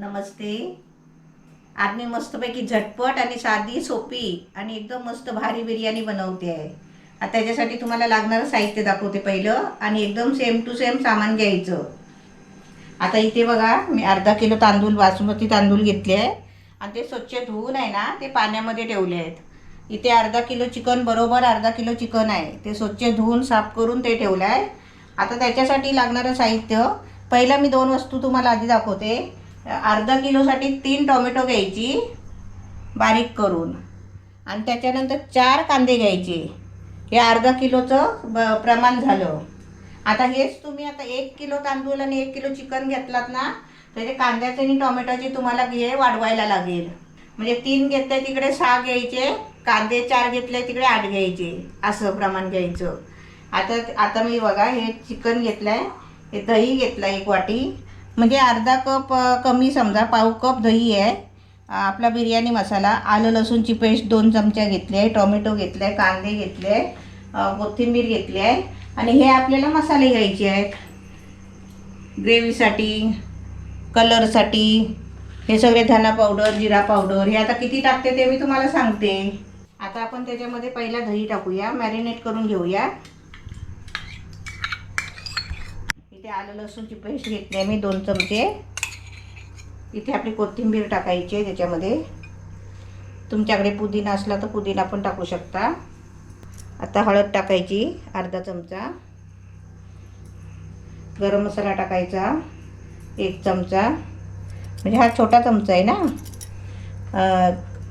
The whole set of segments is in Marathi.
नमस्ते. आज मी मस्तपैकी झटपट आणि साधी सोपी आणि एकदम मस्त भारी बिर्याणी बनवते. आहे आता त्याच्यासाठी तुम्हाला लागणारं साहित्य दाखवते पहिलं आणि एकदम सेम टू सेम सामान घ्यायचं. आता इथे बघा मी अर्धा किलो तांदूळ बासमती तांदूळ घेतले आहे. आणि ते स्वच्छ धुवून आहे ना ते पाण्यामध्ये ठेवले आहेत. इथे अर्धा किलो चिकन बरोबर अर्धा किलो चिकन आहे. ते स्वच्छ धुवून साफ करून ते ठेवलं आहे आता त्याच्यासाठी लागणारं साहित्य पहिला मी दोन वस्तू तुम्हाला आधी दाखवते. अर्धा किलोसाठी तीन टोमॅटो घ्यायची बारीक करून. आणि त्याच्यानंतर चार कांदे घ्यायचे. हे अर्धा किलोचं ब प्रमाण झालं. आता हेच तुम्ही आता एक किलो तांदूळ आणि एक किलो चिकन घेतलात ना तर ते कांद्याचे आणि टोमॅटोची तुम्हाला हे वाढवायला लागेल. म्हणजे तीन घेतले तिकडे सहा घ्यायचे कांदे चार घेतले तिकडे आठ घ्यायचे असं प्रमाण घ्यायचं. आता आता मी बघा हे चिकन घेतलं आहे हे दही घेतलं एक वाटी. म्हणजे अर्धा कप कमी समजा पाव कप दही आहे. आपला बिर्याणी मसाला आलं लसूणची पेस्ट दोन चमच्या घेतली आहे टोमॅटो घेतले आहे कांदे घेतले आहे कोथिंबीर घेतली आहे आणि हे आपल्याला मसाले घ्यायचे आहेत. ग्रेव्हीसाठी कलरसाठी हे सगळे धना पावडर जिरा पावडर हे आता किती टाकते ते मी तुम्हाला सांगते. आता आपण त्याच्यामध्ये पहिला दही टाकूया मॅरिनेट करून घेऊया. इथे आलं लसूणची पेस्ट घेतली आहे मी दोन चमचे. इथे आपली कोथिंबीर टाकायची आहे त्याच्यामध्ये. तुमच्याकडे पुदिना असला तर पुदिना पण टाकू शकता. आता हळद टाकायची अर्धा चमचा. गरम मसाला टाकायचा एक चमचा. म्हणजे हा छोटा चमचा आहे ना?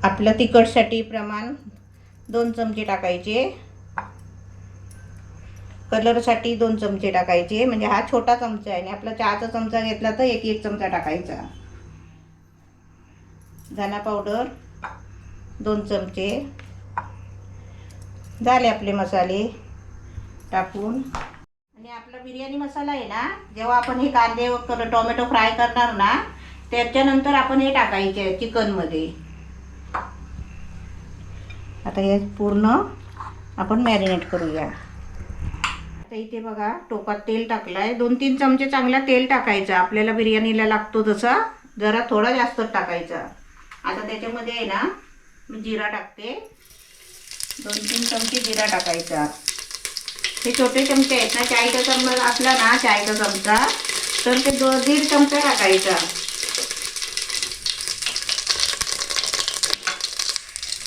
आपलं तिखटसाठी प्रमाण दोन चमचे टाकायचे. कलरसाठी दोन चमचे टाकायचे म्हणजे हा छोटा चमचा आहे आणि आपला चहाचा चमचा घेतला तर एक एक चमचा टाकायचा. धना पावडर दोन चमचे. झाले आपले मसाले टाकून. आणि आपला बिर्याणी मसाला आहे ना जेव्हा आपण हे कांदे वगैरे टोमॅटो फ्राय करणार ना त्याच्यानंतर आपण हे टाकायचे चिकनमध्ये. आता हे पूर्ण आपण मॅरिनेट करूया. आता इथे बघा टोपात तेल टाकलं आहे दोन तीन चमचे चांगला तेल टाकायचं. आपल्याला बिर्याणीला लागतो तसा. जरा थोडा जास्त टाकायचा. आता त्याच्यामध्ये आहे ना मी जिरा टाकते. दोन तीन चमचे जिरा टाकायचा. हे छोटे चमचे आहेत ना चायचा चमचा असला ना चायचा चमचा तर ते दो दीड चमचा टाकायचा.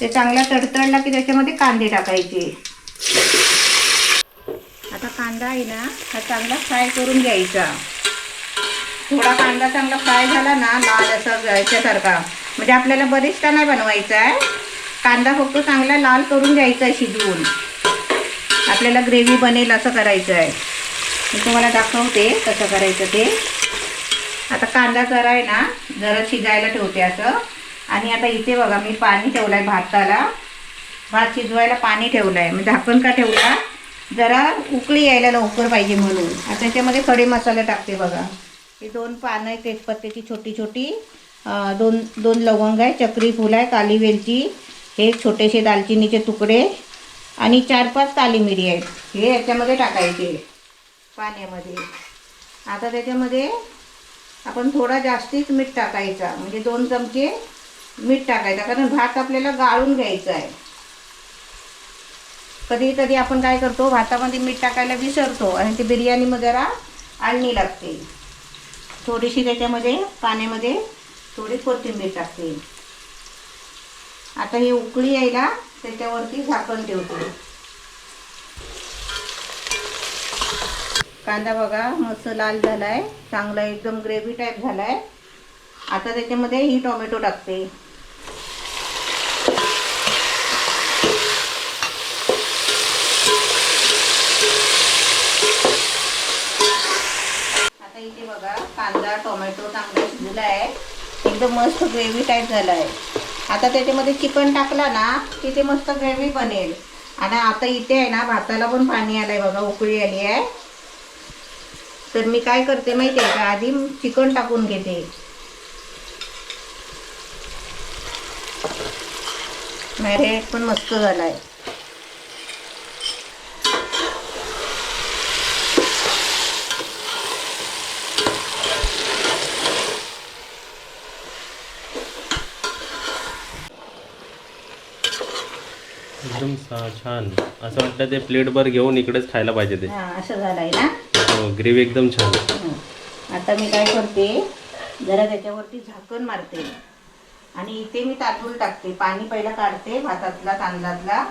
ते चांगला तडतडला की त्याच्यामध्ये कांदे टाकायचे. कांदा आहे ना हा चांगला फ्राय करून घ्यायचा. थोडा कांदा चांगला फ्राय झाला ना लाल असा जायच्यासारखा म्हणजे आपल्याला बरिस्ता नाही बनवायचा आहे. कांदा फक्त चांगला लाल करून घ्यायचा आहे शिजवून. आपल्याला ग्रेव्ही बनेल असं करायचं आहे. मी तुम्हाला दाखवते कसं करायचं ते. आता कांदा जरा आहे ना जरा शिजायला ठेवते असं. आणि आता इथे बघा मी पाणी ठेवलं आहे भाताला. भात शिजवायला पाणी ठेवलं आहे म्हणजे आपण का ठेवला? जरा उकळी यायला लवकर पाहिजे म्हणून. आता त्याच्यामध्ये खडे मसाले टाकते बघा. हे दोन पानं आहे तेजपत्त्याची छोटी छोटी. दोन दोन लवंग आहे चक्री फूल आहे काली वेलची. हे छोटेसे दालचिनीचे तुकडे. आणि चार पाच काली मिरी आहेत. हे याच्यामध्ये टाकायचे. पाण्यामध्ये. आता त्याच्यामध्ये आपण थोडा जास्तीच मीठ टाकायचा. म्हणजे दोन चमचे मीठ टाकायचा. कारण भात आपल्याला गाळून घ्यायचा आहे. कधी कधी आपण काय करतो भातामध्ये मीठ टाकायला विसरतो आणि ते बिर्याणीमध्ये जरा आणणी लागते. थोडीशी त्याच्यामध्ये पाण्यामध्ये थोडी कोथिंबीर टाकते. आता ही उकळी यायला त्याच्यावरती झाकण ठेवते. कांदा बघा मस्त लाल झाला आहे चांगला एकदम ग्रेव्ही टाईप झाला आहे आता त्याच्यामध्ये ही टोमॅटो टाकते आता इथे बघा कांदा टोमॅटो चांगला शिजला आहे. एकदम मस्त ग्रेव्ही टाईप झाला आहे आता त्याच्यामध्ये चिकन टाकला ना की ते मस्त ग्रेव्ही बनेल. आणि आता इथे आहे ना भाताला पण पाणी आलं आहे बघा उकळी आली आहे. तर मी काय करते माहिती आहे का आधी चिकन टाकून घेते. मॅरेट पण मस्त झाला आहे एकदम छान. असं वाटतं ते प्लेटभर घेऊन इकडेच खायला पाहिजे ते. हा असं झालंय ना? हो ग्रेव्ही एकदम छान. हं. आता मी काय करते जरा त्याच्यावरती झाकण मारते. आणि इथे मी तांदूळ टाकते. पाणी पहिला काढते भातातला तांदळातला.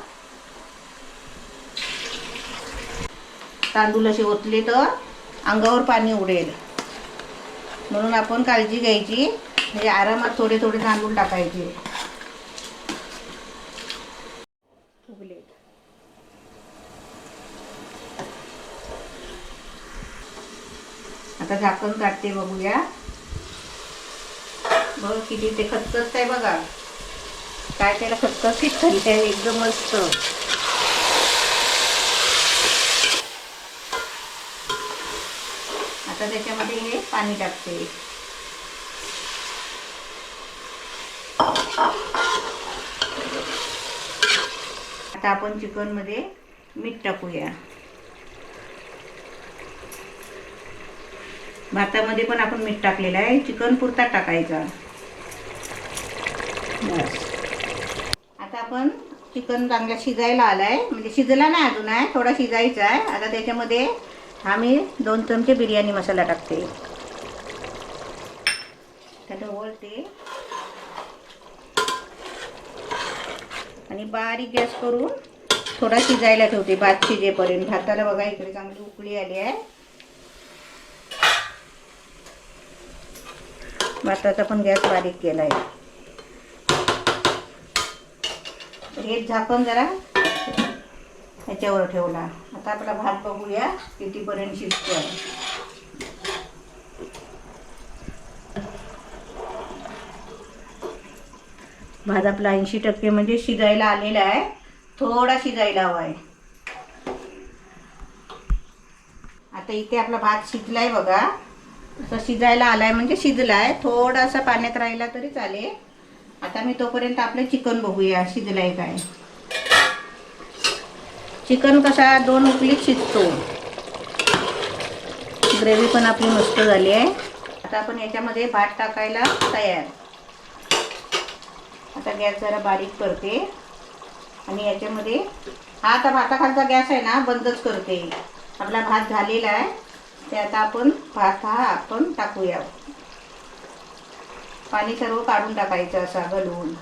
तांदूळ असे ओतले तर अंगावर पाणी उडेल. म्हणून आपण काळजी घ्यायची. म्हणजे आरामात थोडे थोडे तांदूळ टाकायचे. आता झाकण काढते बघूया. बघ किती ते खतखत आहे बघा. काय त्याला खतखत आहे एकदम मस्त. आता त्याच्यामध्ये हे पाणी टाकते. आता आपण चिकनमध्ये मीठ टाकूया. भातामध्ये पण आपण मीठ टाकलेलं आहे. चिकन पुरता टाकायचा. बस. आता आपण चिकन चांगला शिजायला आलाय. म्हणजे शिजला नाही अजून आहे थोडा शिजायचा आहे. आता त्याच्यामध्ये आम्ही दोन चमचे बिर्याणी मसाला टाकते. त्यात ओळते आणि बारीक गॅस करून थोडा शिजायला ठेवते. भात शिजेपर्यंत. भाताला बघा इकडे चांगली उकळी आली आहे. भाताचा पण गॅस बारीक केला आहे रेट हे झाकण जरा ह्याच्यावर ठेवला. आता आपला भात बघूया कितीपर्यंत शिजतो आहे भात आपला ऐंशी टक्के म्हणजे शिजायला आलेला आहे. थोडा शिजायला हवा आहे. आता इथे आपला भात शिजलाय बघा. असं शिजायला आलाय म्हणजे शिजलाय. थोडासा पाण्यात राहिला तरी चालेल. आता मी तोपर्यंत आपलं चिकन बघूया शिजलाय काय. चिकन कसा दोन उकलीत शिजतो. ग्रेव्ही पण आपली मस्त झाली आहे. आता आपण याच्यामध्ये भात टाकायला तयार. आता गॅस जरा बारीक करते. आणि याच्यामध्ये हा आता भाताखालचा गॅस आहे ना बंदच करते. आपला भात झालेला आहे. ते आता आपण भात हा आपण टाकूया. पाणी सर्व काढून टाकायचं असा घालून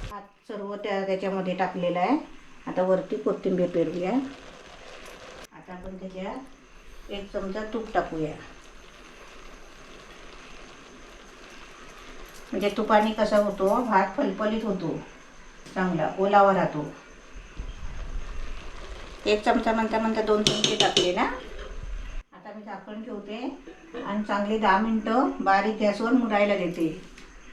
भात सर्व त्या त्याच्यामध्ये टाकलेलं आहे. आता वरती कोथिंबीर पेरूया. आता आपण त्याच्यात एक चमचा तूप टाकूया. म्हणजे तुपाने कसा होतो? भात फलफलीत होतो. चांगला. ओलावा राहतो. एक चमचा म्हणता म्हणता दोन चमचे टाकले ना? आता मी झाकण ठेवते आणि चांगली दहा मिनटं बारीक गॅसवर मुरायला देते.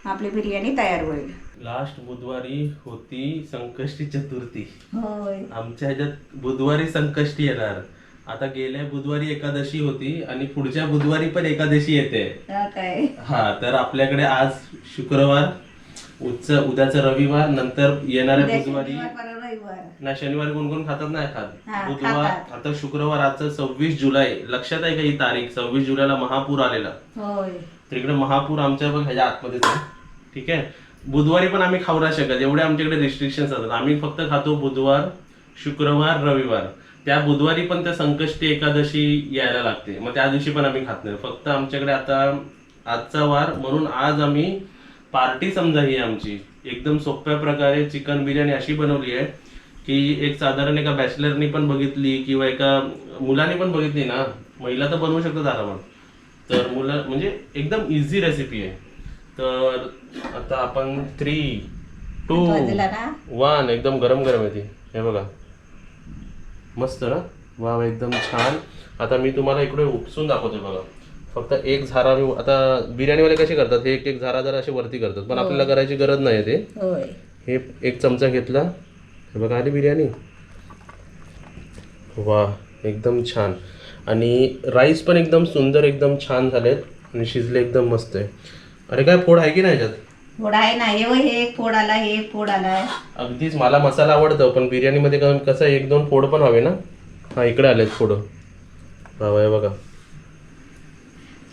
आपली बिर्याणी तयार होईल. लास्ट बुधवारी होती संकष्टी चतुर्थी. होय. आमच्या ह्याच्यात बुधवारी संकष्टी येणार. आता गेल्या बुधवारी एकादशी होती आणि पुढच्या बुधवारी पण एकादशी येते. हा काय? हा तर आपल्याकडे आज शुक्रवार उच्च उद्याचा रविवार नंतर येणाऱ्या उद्या बुधवारी शनिवार, परवा रविवार. ना शनिवारी कोण कोण खातात नाही खात. बुधवार खातात. आता शुक्रवार आजचं सव्वीस जुलै. लक्षात आहे का ही तारीख? सव्वीस जुलैला महापूर आलेला. होय. इकडे महापूर आमच्या बघ ह्याच्या आतमध्येच आहे. ठीक आहे? बुधवारी पण आम्ही खाऊ नाही शकत. एवढे आमच्याकडे रिस्ट्रिक्शन असतात. आम्ही फक्त खातो बुधवार शुक्रवार रविवार. त्या बुधवारी पण त्या संकष्टी एकादशी यायला लागते. मग त्या दिवशी पण आम्ही खात नाही. फक्त आमच्याकडे आता आजचा वार म्हणून आज आम्ही पार्टी समजा ही आमची एकदम सोप्या प्रकारे चिकन बिर्याणी अशी बनवली आहे की एक साधारण एका बॅचलरनी पण बघितली किंवा एका मुलाने पण बघितली ना महिला तर बनवू शकतात आरामात. तर मुलं म्हणजे एकदम इझी रेसिपी आहे. तर आता आपण थ्री टू ना? वन एकदम गरम गरम आहे ती. हे बघा. मस्त ना? वा वा, एकदम छान. आता मी तुम्हाला इकडे उपसून दाखवते बघा. फक्त एक झारा मी आता बिर्याणीवाले कसे करतात? हे एक एक झारा जरा असे वरती करतात. पण आपल्याला करायची गरज नाही ते. होय. हे एक चमचा घेतला. हे बघा आली बिर्याणी. वा एकदम छान. आणि राईस पण एकदम सुंदर एकदम छान झालेत. आणि शिजले एकदम मस्त आहे. अरे काय फोड आहे की नाही याच्यात? फोड आहे ना हे व हे एक फोड आला हे एक फोड आलाय अगदीच मला मसाला आवडतो पण बिर्याणीमध्ये क- कसं एक दोन फोड पण हवे ना? हा इकडे आलेत फोड. हवं बघा.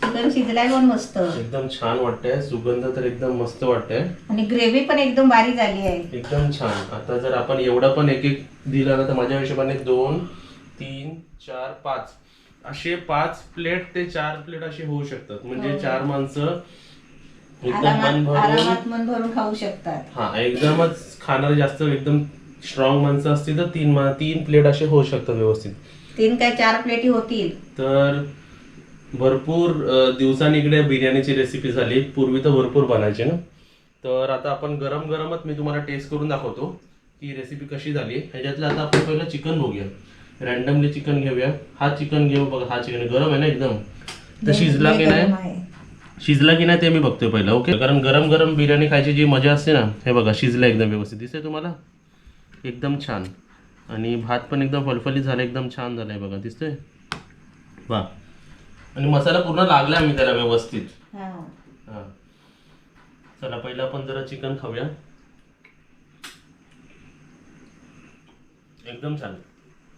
चिकन शिजलाय पण मस्त. एकदम छान वाटतंय सुगंध तर एकदम मस्त वाटतंय. आणि ग्रेव्ही पण एकदम बारीक झाली आहे. एकदम छान. आता जर आपण एवढं पण एक एक दिलं ना तर माझ्या हिशोबाने दोन तीन चार पाच. असे पाच प्लेट ते चार प्लेट असे होऊ शकतात. म्हणजे हो. चार माणसं एकदम मन आरामात भरून आरामात मन भरून खाऊ शकतात. हा एकदमच खाणारे जास्त एकदम स्ट्रॉंग माणसं असतील तर तीन मा तीन प्लेट असे होऊ शकतात व्यवस्थित. तीन काय चार प्लेटी होतील? तर भरपूर अ, दिवसांनी इकडे बिर्याणीची रेसिपी झाली. पूर्वी तर भरपूर बनायची ना. तर आता आपण गरम गरमच मी तुम्हाला टेस्ट करून दाखवतो की रेसिपी कशी झाली. ह्याच्यातलं आता आपण पहिलं चिकन बघूया. रॅन्डमली चिकन घेऊया. हा चिकन घेऊ बघा. हा चिकन गरम आहे ना एकदम? तर शिजला की गरम नाही? आहे. शिजला की नाही ते मी बघतोय पहिलं ओके? कारण गरम गरम बिर्याणी खायची जी मजा असते ना हे बघा शिजलं एकदम व्यवस्थित. दिसतंय तुम्हाला? एकदम छान. आणि भात पण एकदम फलफलीत झाला एकदम छान झालाय बघा दिसतंय? वा आणि मसाला पूर्ण लागला मी त्याला व्यवस्थित. हा. हा. चला पहिलं आपण जरा चिकन खाऊया. एकदम छान.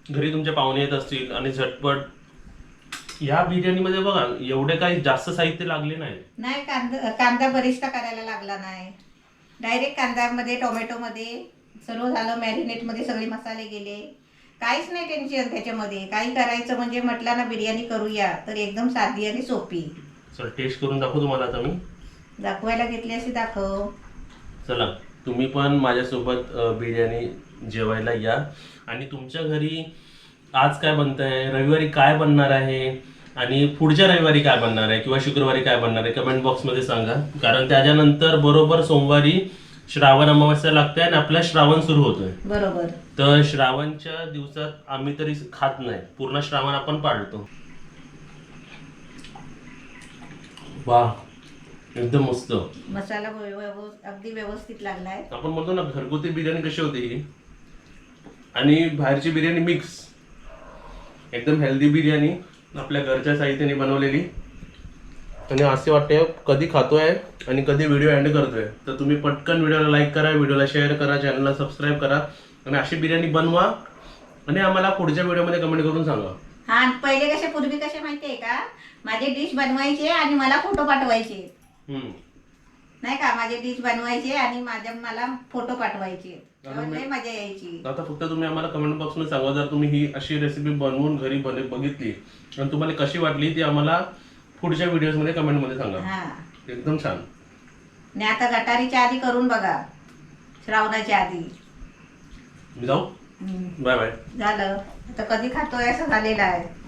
घरी तुमचे पाहुणे येत असतील आणि झटपट या बिर्याणीमध्ये बघा एवढे काही जास्त साहित्य लागले नाही नाही कांदा कांदा बरिस्ता करायला लागला नाही. डायरेक्ट कांद्यामध्ये टोमॅटोमध्ये सर्व झालं मॅरिनेटमध्ये सगळे मसाले गेले. काहीच नाही टेन्शन त्याच्यामध्ये. काही करायचं म्हणजे म्हटलं ना बिर्याणी करूया तर एकदम साधी आणि सोपी. चल टेस्ट करून दाखवू तुम्हाला आता मी. दाखवायला घेतली अशी दाखव. चला तुम्ही पण माझ्यासोबत अ, बिर्याणी जेवायला या. आणि तुमच्या घरी आज काय बनत आहे रविवारी काय बनणार आहे? आणि पुढच्या रविवारी काय बनणार आहे? किंवा शुक्रवारी काय बनणार आहे? कमेंट बॉक्समध्ये सांगा. कारण त्याच्यानंतर बरोबर सोमवारी श्रावण अमावस्या लागते आणि आपला श्रावण सुरू होतोय. बरोबर. तर श्रावणच्या दिवसात आम्ही तरी खात नाही. पूर्ण श्रावण आपण पाळतो. वा एकदम मस्त. मसाला व्यव- व्यव- अगदी व्यवस्थित लागलाय. आपण म्हणतो ना घरगुती बिर्याणी कशी होती आणि बाहेरची बिर्याणी मिक्स एकदम हेल्दी बिर्याणी आपल्या घरच्या साहित्याने बनवलेली. आणि असे वाटते कधी खातोय आणि कधी व्हिडिओ एंड करतोय. तर तुम्ही पटकन व्हिडिओला लाईक करा व्हिडिओला शेअर करा चॅनलला सबस्क्राईब करा. आणि अशी बिर्याणी बनवा आणि आम्हाला पुढच्या व्हिडिओमध्ये कमेंट करून सांगा. हा पहिले कसे पूर्वी कसे माहितीये का? माझे डिश बनवायचे आणि मला फोटो पाठवायचे. नाही का माझे डिश बनवायचे आणि माझ्या मला फोटो पाठवायचे तेव्हा लय मजा यायची. आता फक्त तुम्ही आम्हाला कमेंट बॉक्समध्ये सांगा जर तुम्ही ही अशी रेसिपी बनवून घरी बन- बघितली आणि तुम्हाला कशी वाटली ती आम्हाला पुढच्या व्हिडिओजमध्ये कमेंटमध्ये सांगा. हा. एकदम छान. आणि आता गटारीच्या आधी करून बघा. श्रावणाच्या आधी. मी जाऊ? हम्म. बाय बाय झालं. आता कधी खातोय? असं झालेलं आहे.